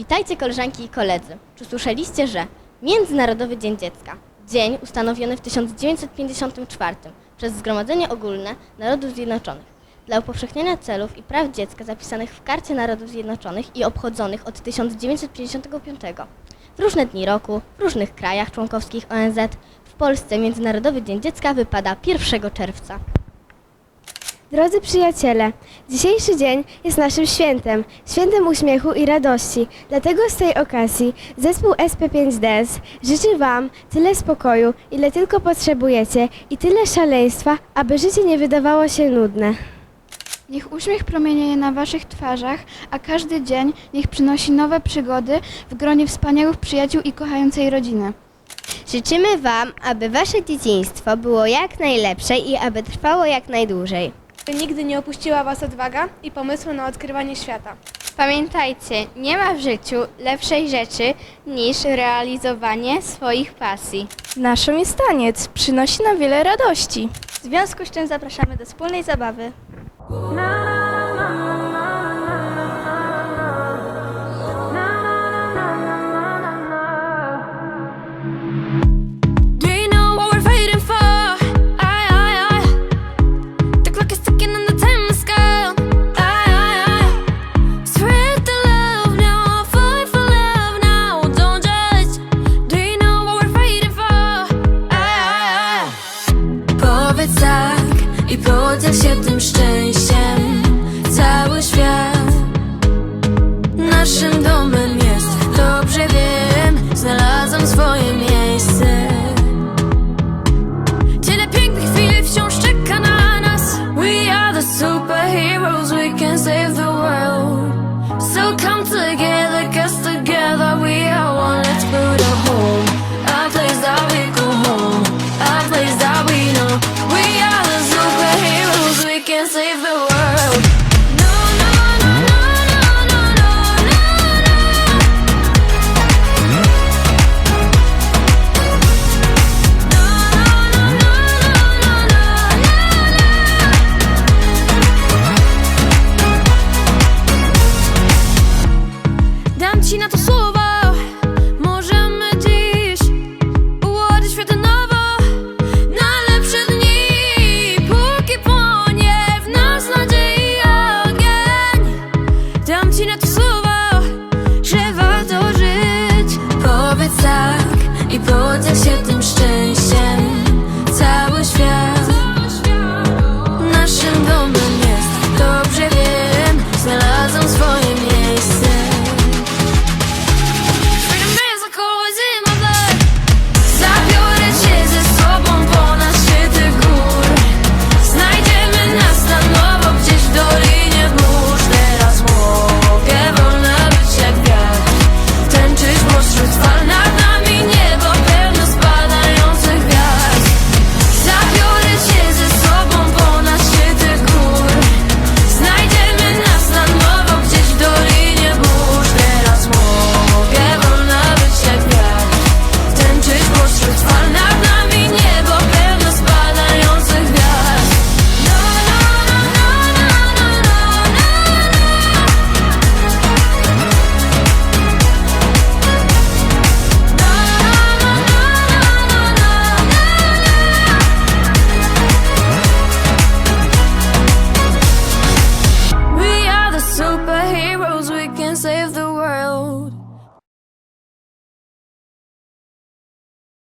Witajcie koleżanki i koledzy. Czy słyszeliście, że Międzynarodowy Dzień Dziecka, dzień ustanowiony w 1954 przez Zgromadzenie Ogólne Narodów Zjednoczonych dla upowszechniania celów i praw dziecka zapisanych w Karcie Narodów Zjednoczonych i obchodzonych od 1955 w różne dni roku, w różnych krajach członkowskich ONZ, w Polsce Międzynarodowy Dzień Dziecka wypada 1 czerwca. Drodzy przyjaciele, dzisiejszy dzień jest naszym świętem, świętem uśmiechu i radości. Dlatego z tej okazji zespół SP5DS życzy Wam tyle spokoju, ile tylko potrzebujecie i tyle szaleństwa, aby życie nie wydawało się nudne. Niech uśmiech promienieje na waszych twarzach, a każdy dzień niech przynosi nowe przygody w gronie wspaniałych przyjaciół i kochającej rodziny. Życzymy Wam, aby Wasze dzieciństwo było jak najlepsze i aby trwało jak najdłużej. By nigdy nie opuściła Was odwaga i pomysły na odkrywanie świata. Pamiętajcie, nie ma w życiu lepszej rzeczy niż realizowanie swoich pasji. Naszym jest taniec, przynosi nam wiele radości. W związku z czym zapraszamy do wspólnej zabawy. 什么都没。